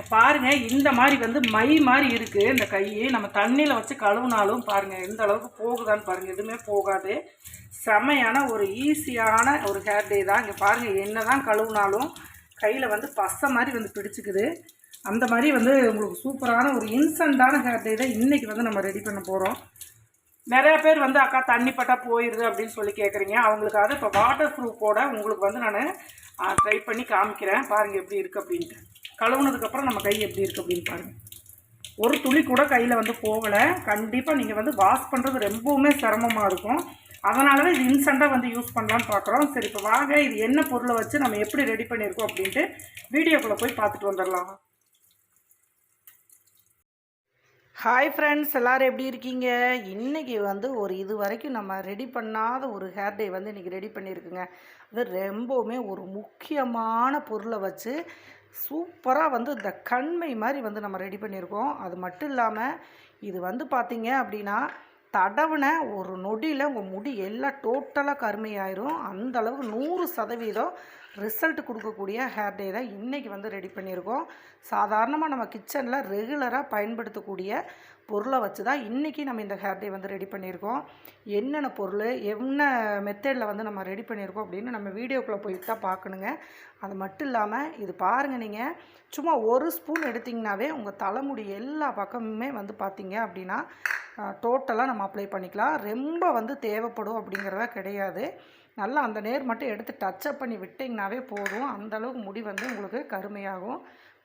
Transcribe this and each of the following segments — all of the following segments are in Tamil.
இப்போ பாருங்கள் இந்த மாதிரி வந்து மை மாதிரி இருக்குது இந்த கை. நம்ம தண்ணியில் வச்சு கழுவுனாலும் பாருங்கள் எந்த அளவுக்கு போகுதான்னு பாருங்கள் எதுவுமே போகாது. செமையான ஒரு ஈஸியான ஒரு ஹேர் டே தான். இங்கே பாருங்கள் என்ன தான் கழுவுனாலும் கையில் வந்து பசை மாதிரி வந்து பிடிச்சிக்குது. அந்த மாதிரி வந்து உங்களுக்கு சூப்பரான ஒரு இன்ஸ்டண்ட்டான ஹேர் டே தான் இன்றைக்கி வந்து நம்ம ரெடி பண்ண போகிறோம் நிறையா பேர் வந்து அக்கா தண்ணி பட்டா போயிடுது அப்படின்னு சொல்லி கேட்குறீங்க அவங்களுக்காக இப்போ வாட்டர் ப்ரூஃபோட உங்களுக்கு வந்து நான் ட்ரை பண்ணி காமிக்கிறேன். பாருங்கள் எப்படி இருக்குது அப்படின்ட்டு. கழுவுனதுக்கப்புறம் நம்ம கை எப்படி இருக்குது அப்படின்னு பாருங்கள் ஒரு துளி கூட கையில் வந்து போகலை. கண்டிப்பாக நீங்கள் வந்து வாஷ் பண்ணுறது ரொம்பவுமே சிரமமாக இருக்கும். அதனால தான் இது இன்ஸ்டண்ட்டாக வந்து யூஸ் பண்ணலான்னு பார்க்குறோம் சரி இப்போ வாங்க இது என்ன பொருளை வச்சு நம்ம எப்படி ரெடி பண்ணியிருக்கோம் அப்படின்ட்டு வீடியோக்குள்ளே போய் பார்த்துட்டு வந்துடலாம். ஹாய் ஃப்ரெண்ட்ஸ் எல்லோரும் எப்படி இருக்கீங்க? இன்றைக்கி வந்து ஒரு இது வரைக்கும் நம்ம ரெடி பண்ணாத ஒரு ஹேர் டே வந்து இன்றைக்கி ரெடி பண்ணியிருக்குங்க. அது ரொம்பவுமே ஒரு முக்கியமான பொருளை வச்சு சூப்பராக வந்து இந்த கண்மை மாதிரி வந்து நம்ம ரெடி பண்ணியிருக்கோம். அது மட்டும் இல்லாமல் இது வந்து பார்த்திங்க அப்படின்னா தடவுன ஒரு நொடியில் உங்கள் முடி எல்லாம் டோட்டலாக கருமையாயிரும். அந்த அளவுக்கு நூறு சதவீதம் ரிசல்ட் கொடுக்கக்கூடிய ஹேர் டே தான் இன்றைக்கி வந்து ரெடி பண்ணியிருக்கோம். சாதாரணமாக நம்ம கிச்சனில் ரெகுலராக பயன்படுத்தக்கூடிய பொருளை வச்சு தான் இன்றைக்கி நம்ம இந்த ஹேர் டே வந்து ரெடி பண்ணியிருக்கோம். என்னென்ன பொருள் என்ன மெத்தடில் வந்து நம்ம ரெடி பண்ணியிருக்கோம் அப்படின்னு நம்ம வீடியோக்குள்ளே போயிட்டு தான் பார்க்கணுங்க அது மட்டும் இல்லாமல் இது பாருங்கள் நீங்கள் சும்மா ஒரு ஸ்பூன் எடுத்திங்கனாவே உங்கள் தலைமுடி எல்லா பக்கமுமே வந்து பார்த்திங்க அப்படின்னா டோட்டலாக நம்ம அப்ளை பண்ணிக்கலாம். ரொம்ப வந்து தேவைப்படும் அப்படிங்கிறதா கிடையாது. நல்லா அந்த நேர் மட்டும் எடுத்து டச்சப் பண்ணி விட்டிங்கனாவே போதும். அந்தளவுக்கு முடி வந்து உங்களுக்கு கருமையாகும்.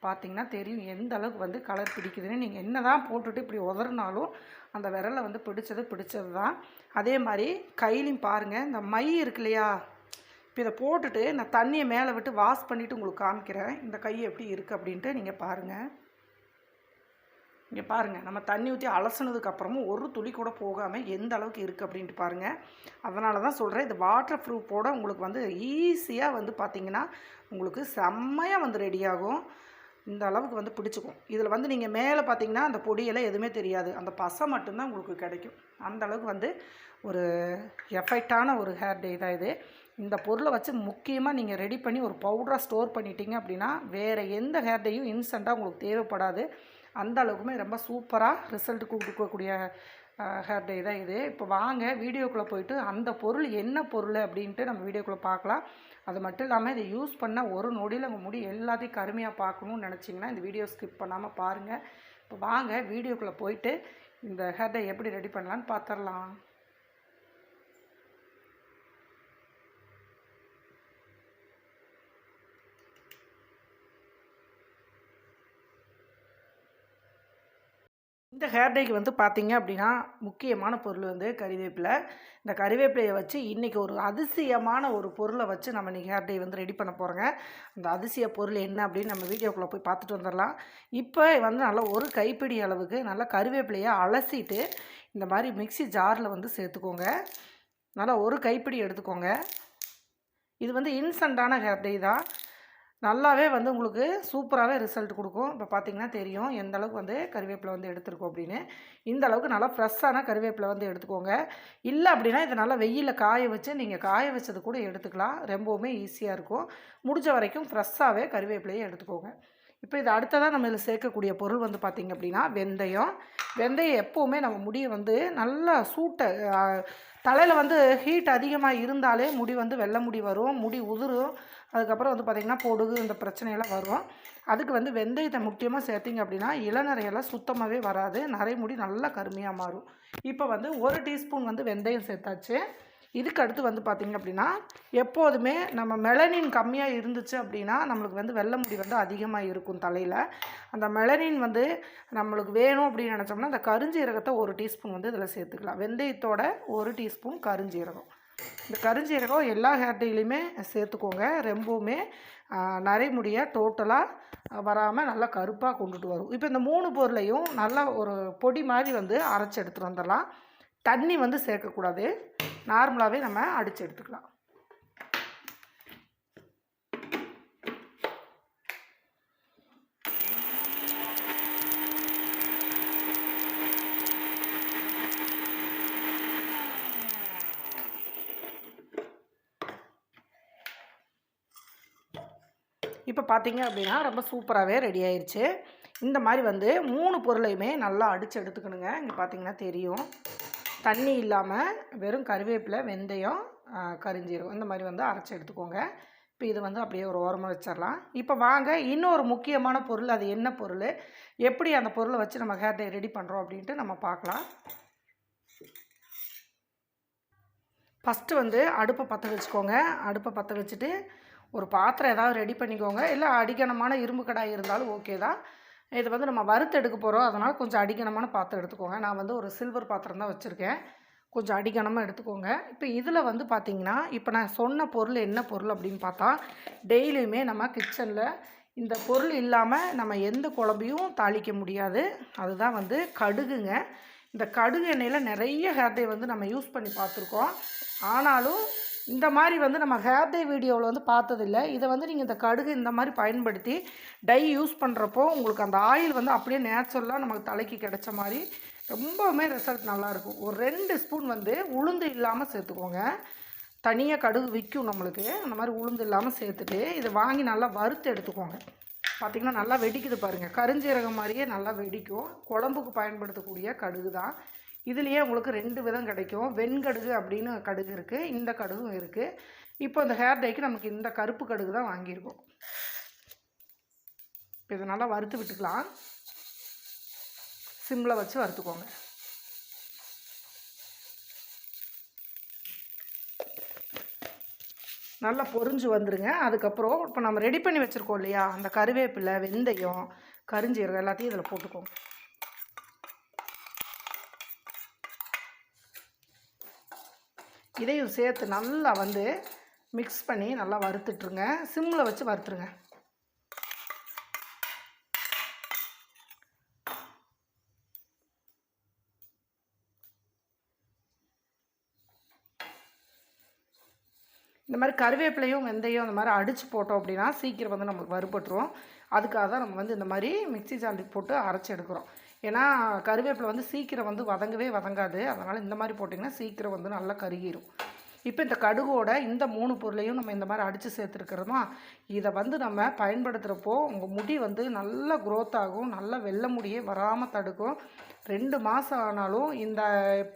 பார்த்திங்கன்னா தெரியும் எந்த அளவுக்கு வந்து கலர் பிடிக்குதுன்னு. நீங்கள் என்ன தான் போட்டுட்டு இப்படி உதறினாலும் அந்த விரலை வந்து பிடிச்சது பிடிச்சது தான் அதே மாதிரி கையிலையும் பாருங்கள் இந்த மை இருக்கு இல்லையா? இப்போ இதை போட்டுட்டு நான் தண்ணியை மேலே விட்டு வாஷ் பண்ணிவிட்டு உங்களுக்கு காமிக்கிறேன். இந்த கை எப்படி இருக்குது அப்படின்ட்டு நீங்கள் பாருங்கள் இங்கே பாருங்கள் நம்ம தண்ணி ஊற்றி அலசினதுக்கப்புறமும் ஒரு துளி கூட போகாமல் எந்த அளவுக்கு இருக்குது அப்படின்ட்டு பாருங்கள் அதனால தான் சொல்கிறேன் இது வாட்டர் ப்ரூஃபோட உங்களுக்கு வந்து ஈஸியாக வந்து பார்த்திங்கன்னா உங்களுக்கு செம்மையாக வந்து ரெடியாகும் இந்த அளவுக்கு வந்து பிடிச்சிக்கும். இதில் வந்து நீங்கள் மேலே பார்த்தீங்கன்னா அந்த பொடியெல்லாம் எதுவுமே தெரியாது. அந்த பசை மட்டும்தான் உங்களுக்கு கிடைக்கும். அந்த அளவுக்கு வந்து ஒரு எஃபெக்டான ஒரு ஹேர் டே தான் இது. இந்த பொருளை வச்சு முக்கியமாக நீங்கள் ரெடி பண்ணி ஒரு பவுடராக ஸ்டோர் பண்ணிட்டீங்க அப்படின்னா வேறு எந்த ஹேர் டேயும் இன்ஸ்டண்ட்டாக உங்களுக்கு தேவைப்படாது. அந்த அளவுக்குமே ரொம்ப சூப்பராக ரிசல்ட் கொடுக்கக்கூடிய ஹேர் டே தான் இது. இப்போ வாங்க வீடியோக்குள்ளே போயிட்டு அந்த பொருள் என்ன பொருள் அப்படின்ட்டு நம்ம வீடியோக்குள்ளே பார்க்கலாம். அது மட்டும் இல்லாமல் இதை யூஸ் பண்ண ஒரு நொடியில் உங்கள் முடி எல்லாத்தையும் கருமையாக பார்க்கணும்னு நினச்சிங்கன்னா இந்த வீடியோ ஸ்கிப் பண்ணாமல் பாருங்கள் இப்போ வாங்க வீடியோக்குள்ளே போயிட்டு இந்த ஹேர் டே எப்படி ரெடி பண்ணலான்னு பார்த்துடலாம் இந்த ஹேர் டேக்கு வந்து பார்த்திங்க அப்படின்னா முக்கியமான பொருள் வந்து கறிவேப்பிலை. இந்த கறிவேப்பிலையை வச்சு இன்றைக்கி ஒரு அதிசயமான ஒரு பொருளை வச்சு நம்ம இன்றைக்கி ஹேர் டே வந்து ரெடி பண்ண போகிறோங்க அந்த அதிசய பொருள் என்ன அப்படின்னு நம்ம வீடியோக்குள்ளே போய் பார்த்துட்டு வந்துடலாம். இப்போ வந்து நல்லா ஒரு கைப்பிடி அளவுக்கு நல்லா கறிவேப்பிலையை அலசிட்டு இந்த மாதிரி மிக்சி ஜாரில் வந்து சேர்த்துக்கோங்க. நல்லா ஒரு கைப்பிடி எடுத்துக்கோங்க. இது வந்து இன்ஸ்டண்ட்டான ஹேர் டே தான். நல்லாவே வந்து உங்களுக்கு சூப்பராகவே ரிசல்ட் கொடுக்கும். இப்போ பார்த்தீங்கன்னா தெரியும் எந்த அளவுக்கு வந்து கருவேப்பிலை வந்து எடுத்துருக்கோம் அப்படின்னு. இந்த அளவுக்கு நல்லா ஃப்ரெஷ்ஷான கருவேப்பிலை வந்து எடுத்துக்கோங்க. இல்லை அப்படின்னா இதை நல்லா வெயிலில் காய வச்சு நீங்கள் காய வச்சது கூட எடுத்துக்கலாம். ரொம்பவுமே ஈஸியாக இருக்கும். முடிஞ்ச வரைக்கும் ஃப்ரெஷ்ஷாகவே கருவேப்பிலையை எடுத்துக்கோங்க. இப்போ இது அடுத்ததாக நம்ம இதில் சேர்க்கக்கூடிய பொருள் வந்து பார்த்திங்க அப்படின்னா வெந்தயம். வெந்தயம் எப்போவுமே நம்ம முடியை வந்து நல்லா சூட்டை தலையில் வந்து ஹீட் அதிகமாக இருந்தாலே முடி வந்து வெள்ளை முடி வரும். முடி உதிரும். அதுக்கப்புறம் வந்து பார்த்திங்கன்னா பொடுகு இந்த பிரச்சனையெல்லாம் வரும். அதுக்கு வந்து வெந்தயத்தை முக்கியமாக சேர்த்திங்க அப்படின்னா இளநரையெல்லாம் சுத்தமாகவே வராது. நரைமுடி நல்லா கருமையாக மாறும். இப்போ வந்து ஒரு டீஸ்பூன் வந்து வெந்தயம் சேர்த்தாச்சு. இதுக்கு அடுத்து வந்து பார்த்திங்க அப்படின்னா எப்போதுமே நம்ம மெலனின் கம்மியாக இருந்துச்சு அப்படின்னா நம்மளுக்கு வந்து வெள்ளை முடி வந்து அதிகமாக இருக்கும் தலையில். அந்த மெலனின் வந்து நம்மளுக்கு வேணும் அப்படின்னு நினச்சோம்னா அந்த கருஞ்சீரகத்தை ஒரு டீஸ்பூன் வந்து இதில் சேர்த்துக்கலாம். வெந்தயத்தோட ஒரு டீஸ்பூன் கருஞ்சீரகம். இந்த கருஞ்சீரகம் எல்லா ஹேர்டையிலையுமே சேர்த்துக்கோங்க. ரொம்பவுமே நரைமுடியை டோட்டலாக வராமல் நல்லா கருப்பாக கொண்டுட்டு வரும். இப்போ இந்த மூணு பொருளையும் நல்லா ஒரு பொடி மாதிரி வந்து அரைச்சி எடுத்துகிட்டு வந்துடலாம். தண்ணி வந்து சேர்க்கக்கூடாது. நார்மலாகவே நம்ம அடித்து எடுத்துக்கலாம். பார்த்தீங்க அப்படின்னா ரொம்ப சூப்பராகவே ரெடி ஆயிடுச்சு இந்த மாதிரி வந்து மூணு பொருளையுமே நல்லா அடித்து எடுத்துக்கணுங்க. இங்கே பார்த்தீங்கன்னா தெரியும். தண்ணி இல்லாமல் வெறும் கருவேப்பிலை வெந்தயம் ஆ, இந்த மாதிரி வந்து அரைச்சி எடுத்துக்கோங்க. இப்போ இது வந்து அப்படியே ஒரு ஓரமாக வச்சிடலாம். இப்போ வாங்க இன்னொரு முக்கியமான பொருள் அது என்ன பொருள்? எப்படி அந்த பொருளை வச்சு நம்ம ஹேர் டே ரெடி பண்ணுறோம் அப்படின்ட்டு நம்ம பார்க்கலாம். ஃபஸ்ட்டு வந்து அடுப்பை பற்ற வச்சுக்கோங்க. அடுப்பை பற்ற வச்சுட்டு ஒரு பாத்திரம் ஏதாவது ரெடி பண்ணிக்கோங்க. இல்லை அடிக்கணமான இரும்பு கடாய் இருந்தாலும் ஓகே தான். இது வந்து நம்ம வறுத்து எடுக்க போகிறோம் அதனால் கொஞ்சம் அடிக்கணமான பாத்திரம் எடுத்துக்கோங்க. நான் வந்து ஒரு சில்வர் பாத்திரம் தான் வச்சுருக்கேன். கொஞ்சம் அடிக்கணமாக எடுத்துக்கோங்க. இப்போ இதில் வந்து பார்த்திங்கன்னா இப்போ நான் சொன்ன பொருள் என்ன பொருள் அப்படின்னு பார்த்தா டெய்லியுமே நம்ம கிச்சனில் இந்த பொருள் இல்லாமல் நம்ம எந்த குழம்பையும் தாளிக்க முடியாது. அதுதான் வந்து கடுகுங்க. இந்த கடுகு எண்ணெயில் நிறைய ஹேர்டே வந்து நம்ம யூஸ் பண்ணி பார்த்துருக்கோம். ஆனாலும் இந்த மாதிரி வந்து நம்ம ஹேர் டை வீடியோவில் வந்து பார்த்ததில்ல. இதை வந்து நீங்கள் இந்த கடுகு இந்த மாதிரி பயன்படுத்தி டை யூஸ் பண்ணுறப்போ உங்களுக்கு அந்த ஆயில் வந்து அப்படியே நேச்சுரலாக நமக்கு தலைக்கு கிடைச்ச மாதிரி ரொம்பவுமே ரிசல்ட் நல்லாயிருக்கும் ஒரு ரெண்டு ஸ்பூன் வந்து உளுந்து இல்லாமல் சேர்த்துக்கோங்க. தனியாக கடுகு விற்கும் நம்மளுக்கு. அந்த மாதிரி உளுந்து இல்லாமல் சேர்த்துட்டு இதை வாங்கி நல்லா வறுத்து எடுத்துக்கோங்க. பார்த்திங்கன்னா நல்லா வெடிக்குது பாருங்கள் கருஞ்சீரகம் மாதிரியே நல்லா வெடிக்கும். குழம்புக்கு பயன்படுத்தக்கூடிய கடுகு தான் இதுலேயே உங்களுக்கு ரெண்டு விதம் கிடைக்கும். வெண்கடுகு அப்படின்னு கடுகு இருக்குது இந்த கடுகும் இருக்குது இப்போ இந்த ஹேர் டைக்கு நமக்கு இந்த கருப்பு கடுகு தான் வாங்கியிருக்கோம். இப்போ இதை நல்லா வறுத்து விட்டுக்கலாம். சிம்மில் வச்சு வறுத்துக்கோங்க. நல்லா பொரிஞ்சு வந்துருங்க. அதுக்கப்புறம் இப்போ நம்ம ரெடி பண்ணி வச்சுருக்கோம் இல்லையா? அந்த கருவேப்பிலை வெந்தயம் கரிஞ்சீரகம் எல்லாத்தையும் இதில் போட்டுக்கோங்க. இதையும் சேர்த்து நல்லா வந்து மிக்ஸ் பண்ணி நல்லா வறுத்துட்ருங்க சிம்மில் வச்சு வறுத்துருங்க. இந்த மாதிரி கருவேப்பிலையும் வெந்தயம் இந்த மாதிரி அடித்து போட்டோம் அப்படின்னா சீக்கிரம் வந்து நமக்கு வறுபட்டுரும். அதுக்காக தான் நம்ம வந்து இந்த மாதிரி மிக்ஸி ஜாண்டுக்கு போட்டு அரைச்சி எடுக்கிறோம். ஏன்னா கருவேப்பிலை வந்து சீக்கிரம் வந்து வதங்கவே வதங்காது. அதனால் இந்த மாதிரி போட்டிங்கன்னா சீக்கிரம் வந்து நல்லா கருகிரும். இப்போ இந்த கடுகோட இந்த மூணு பொருளையும் நம்ம இந்த மாதிரி அடித்து சேர்த்துருக்கிறோமா இதை வந்து நம்ம பயன்படுத்துகிறப்போ உங்கள் முடி வந்து நல்லா க்ரோத் ஆகும். நல்லா வெள்ளை முடியே வராமல் தடுக்கும். ரெண்டு மாதம் ஆனாலும் இந்த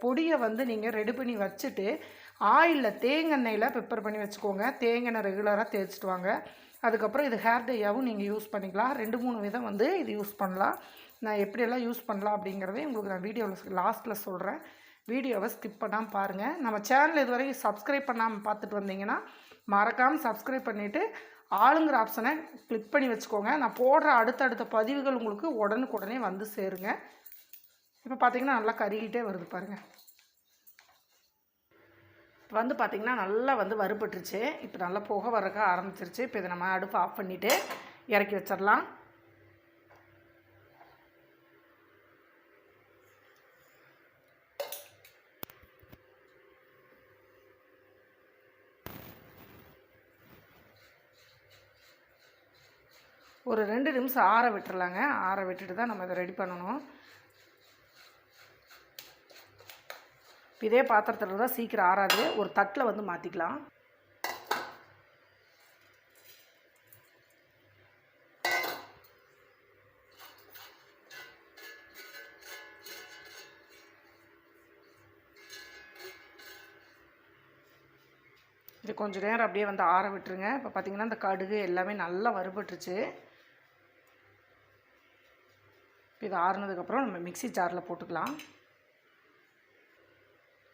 பொடியை வந்து நீங்கள் ரெடி பண்ணி வச்சுட்டு ஆயிலில் தேங்காய் ப்ரிப்பேர் பண்ணி வச்சுக்கோங்க. தேங்காய் ரெகுலராக தேய்ச்சிட்டு வாங்க. அதுக்கப்புறம் இது ஹேர் டையாகவும் நீங்கள் யூஸ் பண்ணிக்கலாம். ரெண்டு மூணு விதம் வந்து இது யூஸ் பண்ணலாம். நான் எப்படியெல்லாம் யூஸ் பண்ணலாம் அப்படிங்கிறதே உங்களுக்கு நான் வீடியோவில் லாஸ்ட்டில் சொல்கிறேன் வீடியோவை ஸ்கிப் பண்ணாமல் பாருங்கள் நம்ம சேனல் இது வரைக்கும் சப்ஸ்கிரைப் பண்ணாமல் பார்த்துட்டு வந்தீங்கன்னா மறக்காமல் சப்ஸ்கிரைப் பண்ணிவிட்டு ஆளுங்கிற ஆப்ஷனை கிளிக் பண்ணி வச்சுக்கோங்க. நான் போடுற அடுத்தடுத்த பதிவுகள் உங்களுக்கு உடனுக்குடனே வந்து சேருங்க. இப்போ பார்த்தீங்கன்னா நல்லா கருகிட்டே வருது பாருங்கள் இப்போ வந்து பார்த்திங்கன்னா நல்லா வந்து வறுபட்டுருச்சு. இப்போ நல்லா புகை வரக்க ஆரம்பிச்சிருச்சு. இப்போ இதை நம்ம அடுப்பு ஆஃப் பண்ணிவிட்டு இறக்கி வச்சிடலாம். ஒரு ரெண்டு நிமிஷம் ஆற விட்டுறலாங்க. ஆற விட்டுட்டு தான் நம்ம இதை ரெடி பண்ணணும். இதே பாத்திரத்தில் தான் சீக்கிரம் ஆறாது. ஒரு தட்டில் வந்து மாற்றிக்கலாம் இது கொஞ்சம் நேரம் அப்படியே வந்து ஆற விட்டுருங்க. இப்போ பார்த்தீங்கன்னா இந்த கடுகு எல்லாமே நல்லா வறுபட்டுருச்சு. இது ஆறுனதுக்கப்புறம் நம்ம மிக்ஸி ஜாரில் போட்டுக்கலாம்.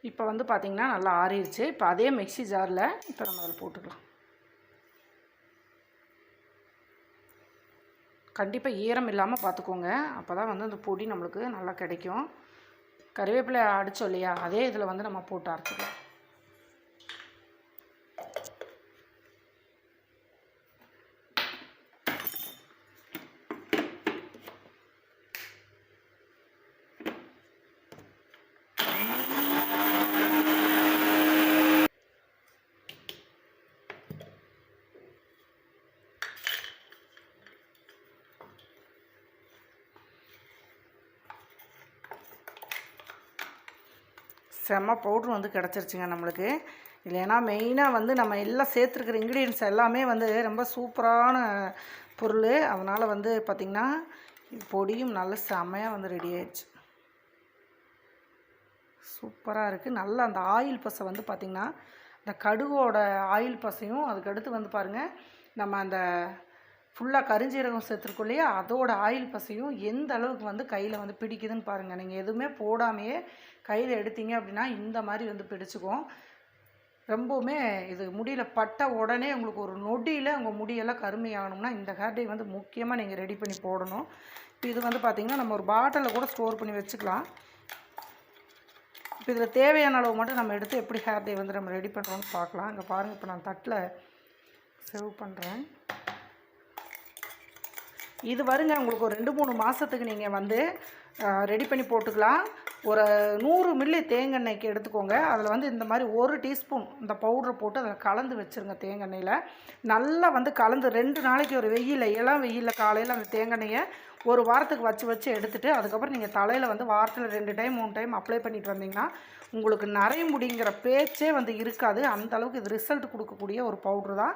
இப்போ வந்து பார்த்திங்கன்னா நல்லா ஆறிடுச்சு. இப்போ அதே மிக்ஸி ஜாரில் இப்போ நம்ம அதில் போட்டுக்கலாம். கண்டிப்பாக ஈரம் இல்லாமல் பார்த்துக்கோங்க. அப்போ தான் வந்து அந்த பொடி நம்மளுக்கு நல்லா கிடைக்கும். கருவேப்பிலை அடித்தோம் இல்லையா? அதே இதில் வந்து நம்ம போட்டு அரைச்சிக்கலாம். செம்ம பவுட்ரு வந்து கிடச்சிருச்சுங்க நம்மளுக்கு. இல்லைன்னா மெயினாக வந்து நம்ம எல்லாம் சேர்த்துருக்கிற இன்க்ரீடியன்ஸ் எல்லாமே வந்து ரொம்ப சூப்பரான பொருள். அதனால் வந்து பார்த்திங்கன்னா பொடியும் நல்ல செமையாக வந்து ரெடி ஆயிடுச்சு. சூப்பராக இருக்குது நல்ல அந்த ஆயில் பசை வந்து பார்த்திங்கன்னா இந்த கடுகோட ஆயில் பசையும் அதுக்கடுத்து வந்து பாருங்கள் நம்ம அந்த ஃபுல்லாக கரிஞ்சீரகம் சேர்த்துருக்கோம் இல்லையா அதோட ஆயில் பசையும் எந்த அளவுக்கு வந்து கையில் வந்து பிடிக்குதுன்னு பாருங்கள் நீங்கள் எதுவுமே போடாமையே கையில் எடுத்தீங்க அப்படின்னா இந்த மாதிரி வந்து பிடிச்சிக்கும். ரொம்பவுமே இது முடியில் பட்ட உடனே உங்களுக்கு ஒரு நொடியில் உங்கள் முடியெல்லாம் கருமையாகணும்னா இந்த ஹேர் டை வந்து முக்கியமாக நீங்கள் ரெடி பண்ணி போடணும். இப்போ இது வந்து பார்த்திங்கன்னா நம்ம ஒரு பாட்டிலில் கூட ஸ்டோர் பண்ணி வச்சுக்கலாம். இப்போ இதில் தேவையான அளவு மட்டும் நம்ம எடுத்து எப்படி ஹேர் டே வந்து நம்ம ரெடி பண்ணுறோம்னு பார்க்கலாம் இங்கே பாருங்கள் இப்போ நான் தட்டில் சர்வ் பண்ணுறேன் இது வருங்க உங்களுக்கு ஒரு ரெண்டு மூணு மாதத்துக்கு நீங்கள் வந்து ரெடி பண்ணி போட்டுக்கலாம். ஒரு நூறு மில்லி தேங்கெண்ணெய்க்கு எடுத்துக்கோங்க. அதில் வந்து இந்த மாதிரி ஒரு டீஸ்பூன் இந்த பவுட்ரு போட்டு அதில் கலந்து வச்சுருங்க தேங்கெண்ணெயில் நல்லா வந்து கலந்து ரெண்டு நாளைக்கு ஒரு வெயில் இளம் வெயிலில் காலையில் அந்த தேங்காய்யை ஒரு வாரத்துக்கு வச்சு வச்சு எடுத்துகிட்டு அதுக்கப்புறம் நீங்கள் தலையில் வந்து வாரத்தில் ரெண்டு டைம் மூணு டைம் அப்ளை பண்ணிட்டு வந்தீங்கன்னா உங்களுக்கு நிறைய முடிங்கிற பேச்சே வந்து இருக்காது. அந்தளவுக்கு இது ரிசல்ட் கொடுக்கக்கூடிய ஒரு பவுட்ரு தான்.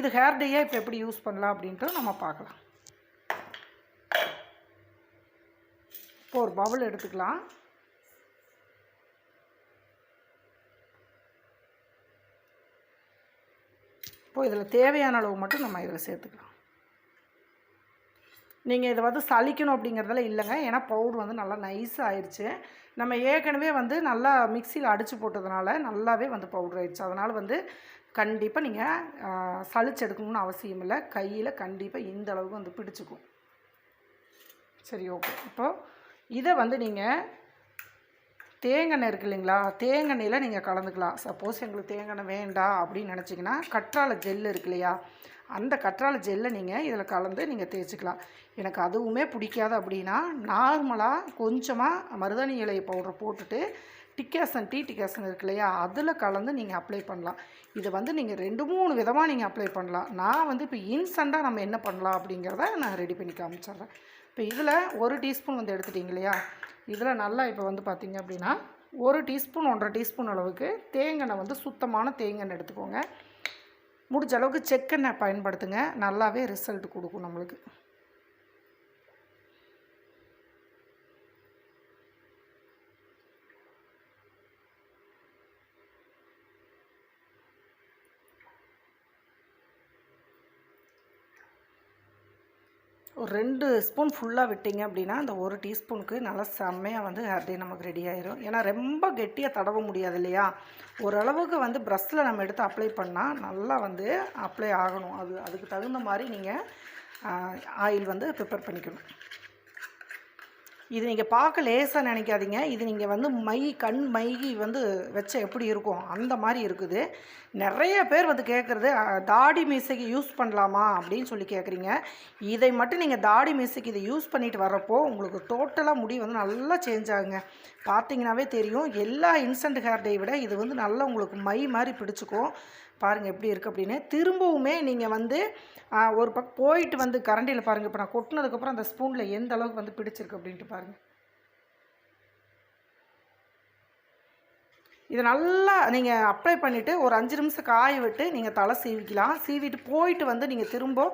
இது ஹேர் டேயாக இப்போ எப்படி யூஸ் பண்ணலாம் அப்படின்ட்டு நம்ம பார்க்கலாம். இப்போ ஒரு பவுல் எடுத்துக்கலாம். இப்போ இதில் தேவையான அளவு மட்டும் நம்ம இதில் சேர்த்துக்கலாம். நீங்கள் இதை வந்து சலிக்கணும் அப்படிங்கிறதுல இல்லைங்க. ஏன்னா பவுடர் வந்து நல்லா நைஸாக ஆயிடுச்சு நம்ம ஏற்கனவே வந்து நல்லா மிக்சியில் அடித்து போட்டதுனால நல்லாவே வந்து பவுடர் ஆயிடுச்சு அதனால் வந்து கண்டிப்பாக நீங்கள் சளிச்சு எடுக்கணும்னு அவசியம் இல்லை. கையில் கண்டிப்பாக இந்த அளவுக்கு வந்து பிடிச்சிக்கும். சரி ஓகே இப்போது இதை வந்து நீங்கள் தேங்காய் இருக்கு இல்லைங்களா? தேங்காயில் நீங்கள் கலந்துக்கலாம். சப்போஸ் எங்களுக்கு தேங்காய் வேண்டாம் அப்படின்னு நினச்சிங்கன்னா கற்றாழை ஜெல் இருக்கு இல்லையா? அந்த கற்றாழை ஜெல்லை நீங்கள் இதில் கலந்து நீங்கள் தேய்ச்சிக்கலாம். எனக்கு அதுவுமே பிடிக்காது அப்படின்னா நார்மலாக கொஞ்சமாக மருதாணி இலை பவுடர் போட்டுட்டு டிக்காசன் டீ டிக்காசன் இருக்கு இல்லையா? அதில் கலந்து நீங்கள் அப்ளை பண்ணலாம். இதை வந்து நீங்கள் ரெண்டு மூணு விதமாக நீங்கள் அப்ளை பண்ணலாம். நான் வந்து இப்போ இன்ஸ்டண்ட்டாக நம்ம என்ன பண்ணலாம் அப்படிங்கிறத நான் ரெடி பண்ணி காமிச்சிட்றேன். இப்போ இதில் ஒரு டீஸ்பூன் வந்து எடுத்துட்டிங்க இல்லையா? இதில் நல்லா இப்போ வந்து பார்த்திங்க அப்படின்னா ஒரு டீஸ்பூன் ஒன்றரை டீஸ்பூன் அளவுக்கு தேங்காய் வந்து சுத்தமான தேங்காய் எடுத்துக்கோங்க. முடிஞ்ச அளவுக்கு செக்கெண்ணெய் பயன்படுத்துங்க. நல்லாவே ரிசல்ட் கொடுக்கும் நம்மளுக்கு. ஒரு ரெண்டு ஸ்பூன் ஃபுல்லாக விட்டிங்க அப்படின்னா அந்த ஒரு டீஸ்பூனுக்கு நல்லா செம்மையாக வந்து ஹேர் டே நமக்கு ரெடி ஆயிரும். ஏன்னா ரொம்ப கெட்டியாக தடவ முடியாது இல்லையா? ஓரளவுக்கு வந்து ப்ரஷ்ஷில் நம்ம எடுத்து அப்ளை பண்ணால் நல்லா வந்து அப்ளை ஆகணும். அது அதுக்கு தகுந்த மாதிரி நீங்கள் ஆயில் வந்து ப்ரிப்பேர் பண்ணிக்கணும். இது நீங்கள் பார்க்க லேசாக நினைக்காதீங்க. இது நீங்கள் வந்து மை கண் மைகி வந்து வச்ச எப்படி இருக்கும்? அந்த மாதிரி இருக்குது. நிறைய பேர் வந்து கேட்குறது தாடி மீசைக்கு யூஸ் பண்ணலாமா அப்படின்னு சொல்லி கேட்குறீங்க. இதை மட்டும் நீங்கள் தாடி மீசைக்கு இதை யூஸ் பண்ணிட்டு வரப்போ உங்களுக்கு டோட்டலாக முடி வந்து நல்லா சேஞ்ச் ஆகுங்க. பார்த்தீங்கன்னாவே தெரியும். எல்லா இன்ஸ்டன்ட் ஹேர் டே விட இது வந்து நல்லா உங்களுக்கு மை மாதிரி பிடிச்சிக்கும். பாருங்கள் எப்படி இருக்குது அப்படின்னு. திரும்பவுமே நீங்கள் வந்து ஒரு பக்கம் போயிட்டு வந்து கரண்டியில் பாருங்கள் இப்போ நான் கொட்டினதுக்கப்புறம் அந்த ஸ்பூனில் எந்த அளவுக்கு வந்து பிடிச்சிருக்கு அப்படின்ட்டு பாருங்கள் இதை நல்லா நீங்கள் அப்ளை பண்ணிவிட்டு ஒரு அஞ்சு நிமிஷம் காய விட்டு நீங்கள் தலை சீவிக்கலாம். சீவிட்டு போயிட்டு வந்து நீங்கள் திரும்ப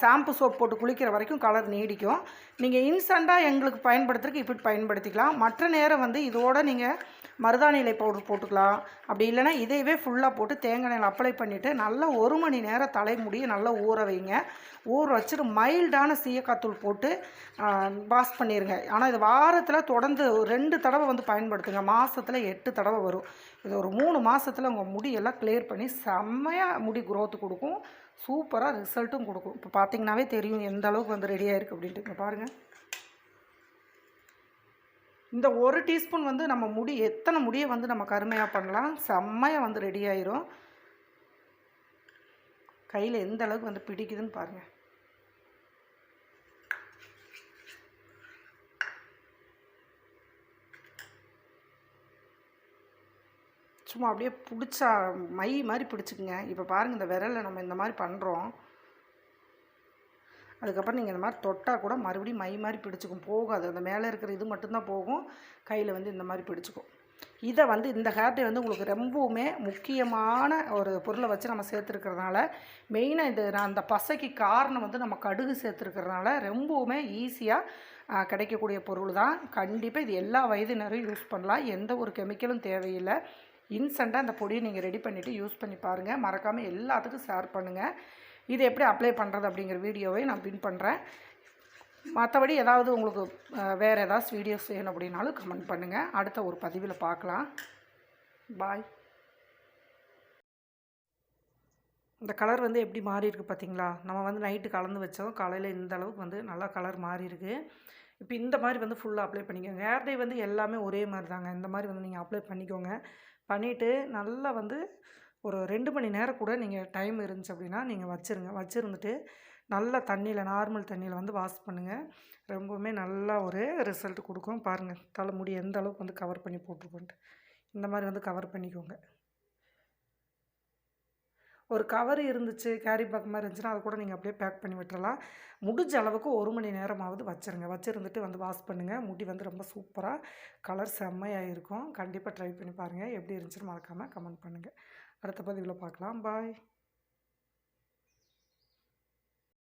ஷாம்பு சோப் போட்டு குளிக்கிற வரைக்கும் கலர் நீடிக்கும். நீங்கள் இன்ஸ்டண்ட்டாக எங்களுக்கு பயன்படுத்துறதுக்கு இப்படி பயன்படுத்திக்கலாம். மற்ற நேரம் வந்து இதோடு நீங்கள் மருதாணி இலை பவுடர் போட்டுக்கலாம். அப்படி இல்லைன்னா இதையவே ஃபுல்லாக போட்டு தேங்காய் எண்ணெயில் அப்ளை பண்ணிவிட்டு நல்லா ஒரு மணி நேரம் தலைமுடியை நல்லா ஊற வைங்க. ஊற வச்சுட்டு மைல்டான சீயக்காத்தூள் போட்டு வாஷ் பண்ணிடுங்க ஆனால் இது வாரத்தில் தொடர்ந்து ரெண்டு தடவை வந்து பயன்படுத்துங்க. மாதத்தில் எட்டு தடவை வரும். இது ஒரு மூணு மாதத்தில் உங்கள் முடியெல்லாம் கிளியர் பண்ணி செம்மையாக முடி குரோத்து கொடுக்கும். சூப்பராக ரிசல்ட்டும் கொடுக்கும். இப்போ பார்த்தீங்கன்னாவே தெரியும் எந்த அளவுக்கு வந்து ரெடியாக இருக்குது அப்படின்ட்டு. பாருங்கள் இந்த ஒரு டீஸ்பூன் வந்து நம்ம முடி எத்தனை முடியை வந்து நம்ம கருமையாக பண்ணலாம்? செம்மையாக வந்து ரெடி ஆயிரும். கையில் எந்த அளவுக்கு வந்து பிடிக்குதுன்னு பாருங்கள் சும்மா அப்படியே பிடிச்சா மை மாதிரி பிடிச்சிக்குங்க. இப்போ பாருங்கள் இந்த விரலை நம்ம இந்த மாதிரி பண்ணுறோம் அதுக்கப்புறம் நீங்கள் இந்த மாதிரி தொட்டால் கூட மறுபடியும் மை மாதிரி பிடிச்சிக்கும். போகாது. அந்த மேலே இருக்கிற இது மட்டும்தான் போகும். கையில் வந்து இந்த மாதிரி பிடிச்சிக்கும். இதை வந்து இந்த ஹேர்டே வந்து உங்களுக்கு ரொம்பவுமே முக்கியமான ஒரு பொருளை வச்சு நம்ம சேர்த்துருக்கிறதுனால மெயினாக இந்த நான் அந்த பசைக்கு காரணம் வந்து நம்ம கடுகு சேர்த்துருக்கிறதுனால ரொம்பவுமே ஈஸியாக கிடைக்கக்கூடிய பொருள் தான் கண்டிப்பாக இது எல்லா வயதினரும் யூஸ் பண்ணலாம். எந்த ஒரு கெமிக்கலும் தேவையில்லை. இன்ஸ்டண்ட்டாக அந்த பொடியை நீங்கள் ரெடி பண்ணிவிட்டு யூஸ் பண்ணி பாருங்கள் மறக்காமல் எல்லாத்துக்கும் ஷேர் பண்ணுங்கள் இது எப்படி அப்ளை பண்ணுறது அப்படிங்கிற வீடியோவை நான் பின் பண்ணுறேன் மற்றபடி ஏதாவது உங்களுக்கு வேறு ஏதாவது வீடியோஸ் வேணும் அப்படின்னாலும் கமெண்ட் பண்ணுங்கள் அடுத்த ஒரு பதிவில் பார்க்கலாம். பாய் இந்த கலர் வந்து எப்படி மாறியிருக்கு பார்த்தீங்களா நம்ம வந்து நைட்டு கலந்து வச்சோம். காலையில் இந்த அளவுக்கு வந்து நல்லா கலர் மாறியிருக்கு இப்போ இந்த மாதிரி வந்து ஃபுல்லாக அப்ளை பண்ணிக்கோங்க. ஹேர் டே வந்து எல்லாமே ஒரே மாதிரி தாங்க. இந்த மாதிரி வந்து நீங்கள் அப்ளை பண்ணிக்கோங்க. பண்ணிவிட்டு நல்லா வந்து ஒரு ரெண்டு மணி நேரம் கூட நீங்கள் டைம் இருந்துச்சு அப்படின்னா நீங்கள் வச்சுருங்க. வச்சுருந்துட்டு நல்ல தண்ணியில் நார்மல் தண்ணியில் வந்து வாஷ் பண்ணுங்கள் ரொம்பவுமே நல்லா ஒரு ரிசல்ட் கொடுக்கும். பாருங்கள் தலைமுடி எந்த அளவுக்கு வந்து கவர் பண்ணி போட்டிருக்கோன்ட்டு. இந்த மாதிரி வந்து கவர் பண்ணிக்கோங்க. ஒரு கவர் இருந்துச்சு கேரி பேக் மாதிரி இருந்துச்சுன்னா அது கூட நீங்கள் அப்படியே பேக் பண்ணி விட்டுறலாம். முடிஞ்ச அளவுக்கு ஒரு மணி நேரமாவது வச்சுருங்க. வச்சுருந்துட்டு வந்து வாஷ் பண்ணுங்கள் முடி வந்து ரொம்ப சூப்பராக கலர் செம்மையாக இருக்கும். கண்டிப்பாக ட்ரை பண்ணி பாருங்கள் எப்படி இருந்துச்சுன்னு மறக்காமல் கமெண்ட் பண்ணுங்கள் அடுத்த பதிவில் பார்க்கலாம். பாய்.